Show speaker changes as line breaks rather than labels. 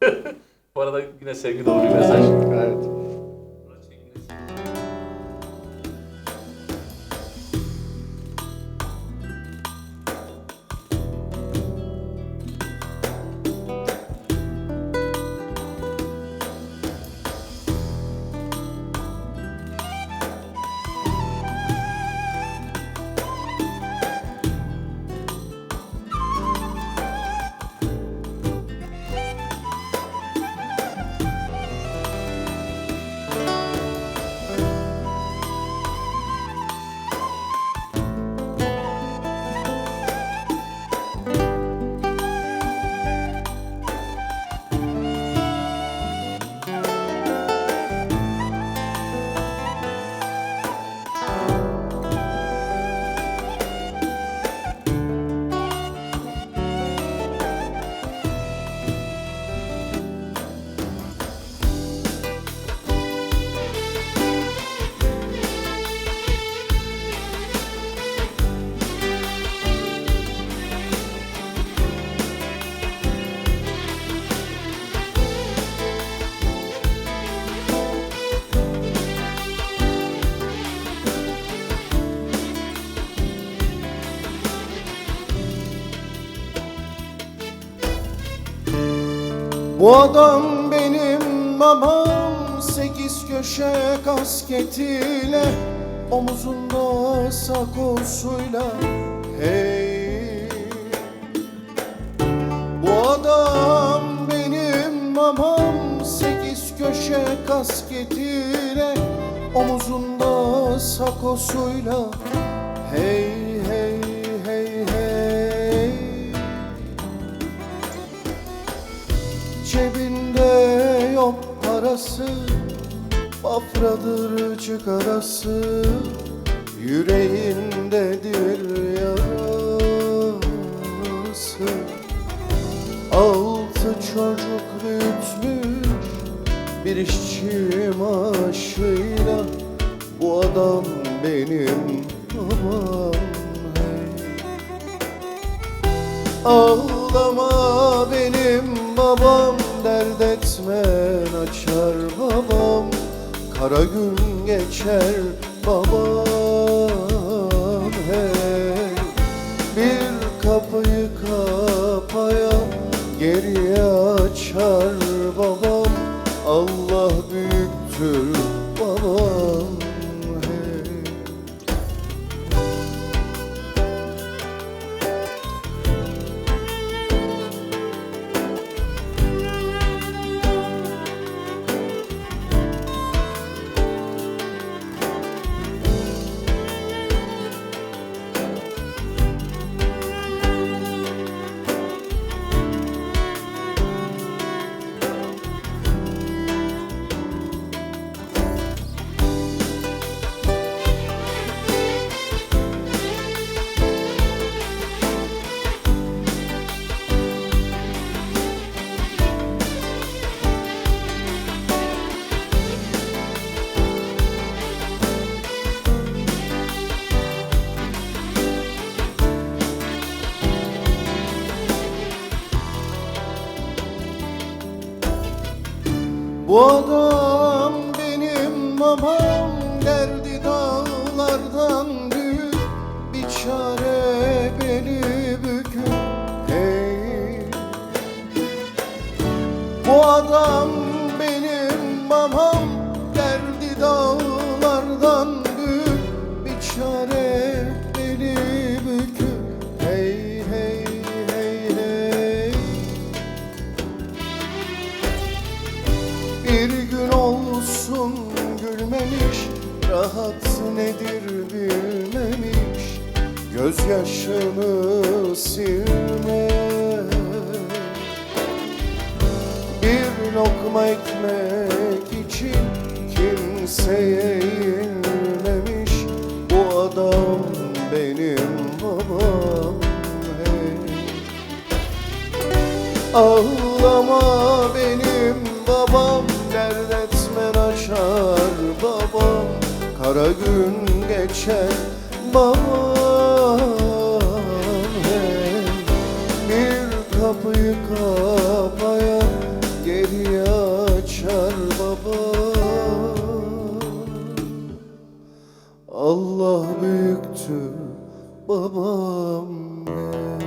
Bu arada yine sevgi dolu bir mesaj.
Evet. Bu adam benim babam Sekiz köşe kasketiyle Omuzunda sakosuyla Hey. Bu adam benim babam Sekiz köşe kasketiyle Omuzunda sakosuyla Hey Cebinde yok parası Bafradır çıkarası Yüreğindedir yarası Altı çocuk büyütmüş Bir işçi maaşıyla Bu adam benim babam hey. Ağlama babam Dert etmen açar babam. Kara gün geçer babam hey. Bir kapıyı kapayan geriye açar babam. Allah büyüktür babam Bu adam benim babam derdi dağlardan büyük. Bir çare beni bükük hey Bu adam Bir gün olsun gülmemiş Rahat nedir bilmemiş. Gözyaşını silme Bir lokma ekmek için Kimseye eğilmemiş Bu adam benim babam. Hey. Ağlama Derdetmen açar baba Kara gün geçer baba Bir kapıyı kapaya geri açar baba Allah büyüktür babam benim.